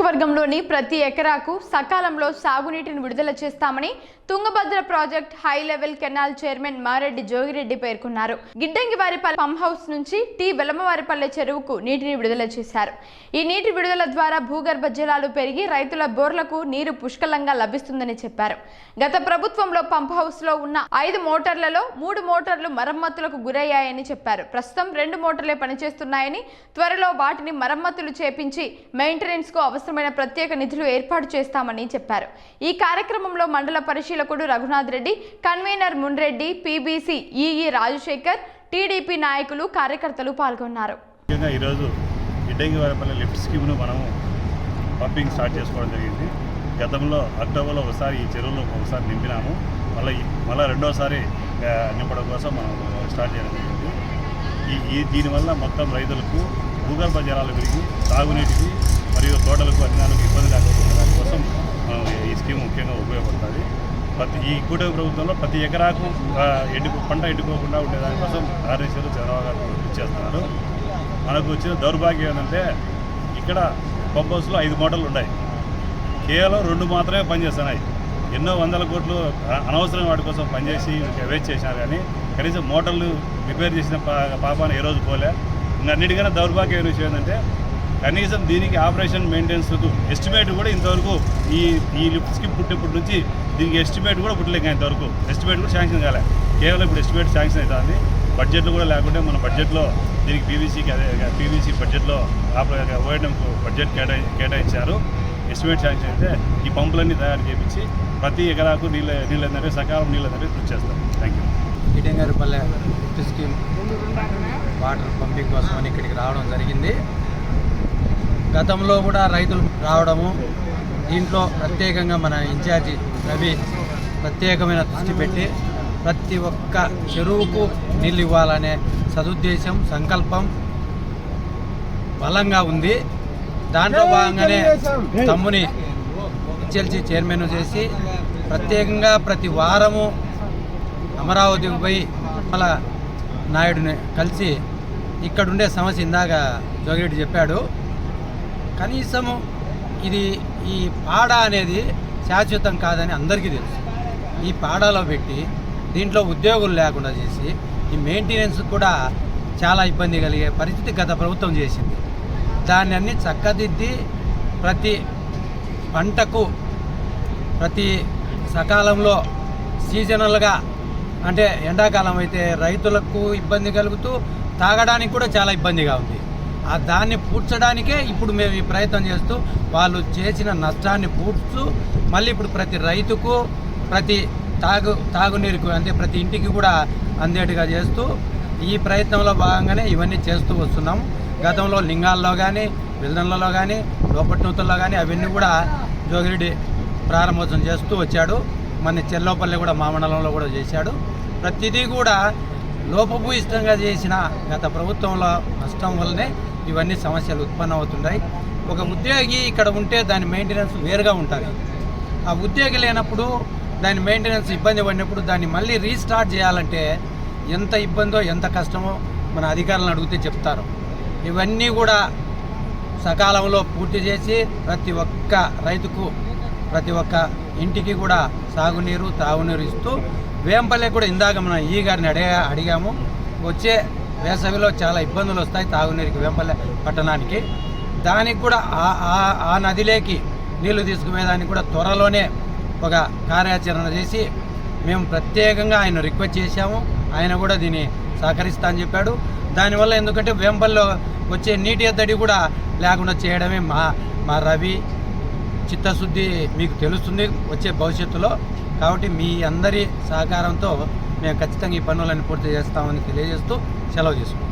నియోజకవర్గంలోని ప్రతి ఎకరాకు సకాలంలో సాగునీటిని విడుదల చేస్తామని Tungabhadra project high level canal chairman Mareddy Jogireddy పేర్కొన్నారు. గిడ్డంగివారిపల్లి పంప్ హౌస్ నుంచి టీ వెలమవారిపల్లె చెరువుకు నీటిని విడుదల చేశారు. ఈ నీటి విడుదల ద్వారా భూగర్భ జలాలు పెరిగి రైతుల బోర్లకు నీరు పుష్కలంగా లభిస్తుందని చెప్పారు. గత ప్రభుత్వంలో పంప్ హౌస్లో ఉన్న ఐదు మోటార్లలో మూడు మోటార్లు మరమ్మతులకు గురయ్యాయని చెప్పారు. ప్రస్తుతం రెండు మోటార్లే పనిచేస్తున్నాయని త్వరలో వాటిని మరమ్మతులు చేపించి మెయింటెనెన్స్కు అవసరమైన ప్రత్యేక నిధులు ఏర్పాటు చేస్తామని చెప్పారు. ఈ కార్యక్రమంలో మండల పరిశీలకుడు Raghunath Reddy convener Munreddy PBC EE Rajasekhar TDP నాయకులు కార్యకర్తలు పాల్గొన్నారు. ఈరోజు ఇడ్డంగి లిఫ్ట్ స్కీమ్ను మనము పంపింగ్ స్టార్ట్ చేసుకోవడం జరిగింది. గతంలో అక్టోబర్లో ఒకసారి ఈ చెరువులో ఒకసారి నింపినాము. మళ్ళీ మళ్ళీ రెండోసారి నింపడం కోసం మనం స్టార్ట్ చేయడం జరిగింది. ఈ దీనివల్ల మొత్తం రైతులకు భూగర్భ జలాలు పెరిగి తాగునీటికి తోటలకు అన్నిదానికి ఇబ్బంది లేకుండా దానికోసం ఈ స్కీమ్ ముఖ్యంగా ఉపయోగపడుతుంది. ప్రతి ఈ కూటమి ప్రభుత్వంలో ప్రతి ఎకరాకు ఎండు ఎండుకు పంట ఎండుకోకుండా ఉండేదానికోసం ఆర్ఎస్ఎల్ చంద్రబాబు గారు ఇచ్చేస్తున్నారు మనకు వచ్చిన దౌర్భాగ్యం ఏంటంటే ఇక్కడ పంప్ ఐదు మోటార్లు ఉన్నాయి. కేవలం రెండు మాత్రమే పనిచేస్తున్నాయి. ఎన్నో వందల కోట్లు అనవసరం వాటి కోసం పనిచేసి వేస్ట్ చేసినారు కానీ కనీసం మోటార్లు రిపేర్ చేసిన పా- పాపాన్ని ఏ రోజు పోలే. ఇంకా అన్నిటికన్నా దౌర్భాగ్యమైన విషయం ఏంటంటే కనీసం దీనికి ఆపరేషన్ మెయింటెనెన్స్ ఎస్టిమేట్ కూడా ఇంతవరకు ఈ ఈ లిఫ్ట్ స్కీమ్ పుట్టినప్పటి నుంచి దీనికి ఎస్టిమేట్ కూడా పుట్టలేక ఇంతవరకు. ఎస్టిమేట్ కూడా శాంక్షన్ కాలే. కేవలం ఇప్పుడు ఎస్టిమేట్ శాంక్షన్ అవుతుంది. బడ్జెట్లు కూడా లేకుంటే మన బడ్జెట్లో దీనికి పీవీసీకి అదే పీవీసీ బడ్జెట్లో ఓఎన్ఎంకు బడ్జెట్ కేటాయి కేటాయించారు. ఎస్టిమేట్ శాంక్షన్ అయితే ఈ పంపులన్నీ తయారు చేయించి ప్రతి ఎకరాకు నీళ్ళ నీళ్ళు ఏంటంటే సకాలం నీళ్ళు ఏంటంటే కృషి చేస్తాం. Thank you Itangarupalle scheme water pumping కోసం ఇక్కడికి రావడం జరిగింది. గతంలో కూడా రైతులు రావడము దీంట్లో ప్రత్యేకంగా మన ఇన్ఛార్జి రవి ప్రత్యేకమైన దృష్టి పెట్టి ప్రతి ఒక్క చెరువుకు నీళ్ళు ఇవ్వాలనే సదుద్దేశం సంకల్పం బలంగా ఉంది. దాంట్లో భాగంగానే తమ్ముని హెచ్ఎల్సి చైర్మన్ చేసి ప్రత్యేకంగా ప్రతి వారము అమరావతికి పోయి మళ్ళా నాయుడుని కలిసి ఇక్కడుండే సమస్య ఇందాక జోగిరెడ్డి చెప్పాడు. కనీసము ఇది ఈ పాడ అనేది శాశ్వతం కాదని అందరికీ తెలుసు. ఈ పాడాలో పెట్టి దీంట్లో ఉద్యోగులు లేకుండా చేసి ఈ మెయింటెనెన్స్ కూడా చాలా ఇబ్బంది కలిగే పరిస్థితి గత ప్రభుత్వం చేసింది. దాన్ని అన్ని చక్కదిద్ది ప్రతి పంటకు ప్రతి సకాలంలో సీజనల్గా అంటే ఎండాకాలం అయితే రైతులకు ఇబ్బంది కలుగుతూ తాగడానికి కూడా చాలా ఇబ్బందిగా ఉంది. ఆ దాన్ని పూడ్చడానికే ఇప్పుడు మేము ఈ ప్రయత్నం చేస్తూ వాళ్ళు చేసిన నష్టాన్ని పూడ్చు మళ్ళీ ఇప్పుడు ప్రతి రైతుకు ప్రతి తాగు తాగునీరుకు అంటే ప్రతి ఇంటికి కూడా అందేట్టుగా చేస్తూ ఈ ప్రయత్నంలో భాగంగానే ఇవన్నీ చేస్తూ వస్తున్నాం. గతంలో లింగాల్లో కానీ విల్దన్లలో కానీ లోపట్నూతుల్లో కానీ అవన్నీ కూడా జోగిరెడ్డి ప్రారంభోత్సవం చేస్తూ వచ్చాడు. మన చెల్లోపల్లి కూడా మా మండలంలో కూడా చేశాడు. ప్రతిదీ కూడా లోపభూయిష్టంగా చేసిన గత ప్రభుత్వంలో నష్టం వల్లనే ఇవన్నీ సమస్యలు ఉత్పన్నమవుతున్నాయి ఒక ఉద్యోగి ఇక్కడ ఉంటే దాని మెయింటెనెన్స్ వేరుగా ఉంటుంది. ఆ ఉద్యోగి లేనప్పుడు దాని మెయింటెనెన్స్ ఇబ్బంది పడినప్పుడు దాన్ని మళ్ళీ రీస్టార్ట్ చేయాలంటే ఎంత ఇబ్బందో ఎంత కష్టమో మన అధికారులను అడిగితే చెప్తారు. ఇవన్నీ కూడా సకాలంలో పూర్తి చేసి ప్రతి ఒక్క రైతుకు ప్రతి ఒక్క ఇంటికి కూడా సాగునీరు తాగునీరు ఇస్తూ వేంపల్లె కూడా ఇందాక మనం ఈ గారిని అడిగా అడిగాము. వచ్చే వేసవిలో చాలా ఇబ్బందులు వస్తాయి తాగునీరుకి వేంపల్లె పట్టణానికి. దానికి కూడా ఆ- ఆ- ఆ నదిలోకి నీళ్ళు తీసుకునేదానికి కూడా త్వరలోనే ఒక కార్యాచరణ చేసి మేము ప్రత్యేకంగా ఆయన రిక్వెస్ట్ చేశాము. ఆయన కూడా దీన్ని సహకరిస్తా అని చెప్పాడు. దానివల్ల ఎందుకంటే వేంపల్లో వచ్చే నీటి ఎద్దడి కూడా లేకుండా చేయడమే మా మా రవి చిత్తశుద్ధి మీకు తెలుస్తుంది వచ్చే భవిష్యత్తులో. కాబట్టి మీ అందరి సహకారంతో మేము ఖచ్చితంగా ఈ పనులన్నీ పూర్తి చేస్తామని తెలియజేస్తూ సెలవు చేసుకుంటాం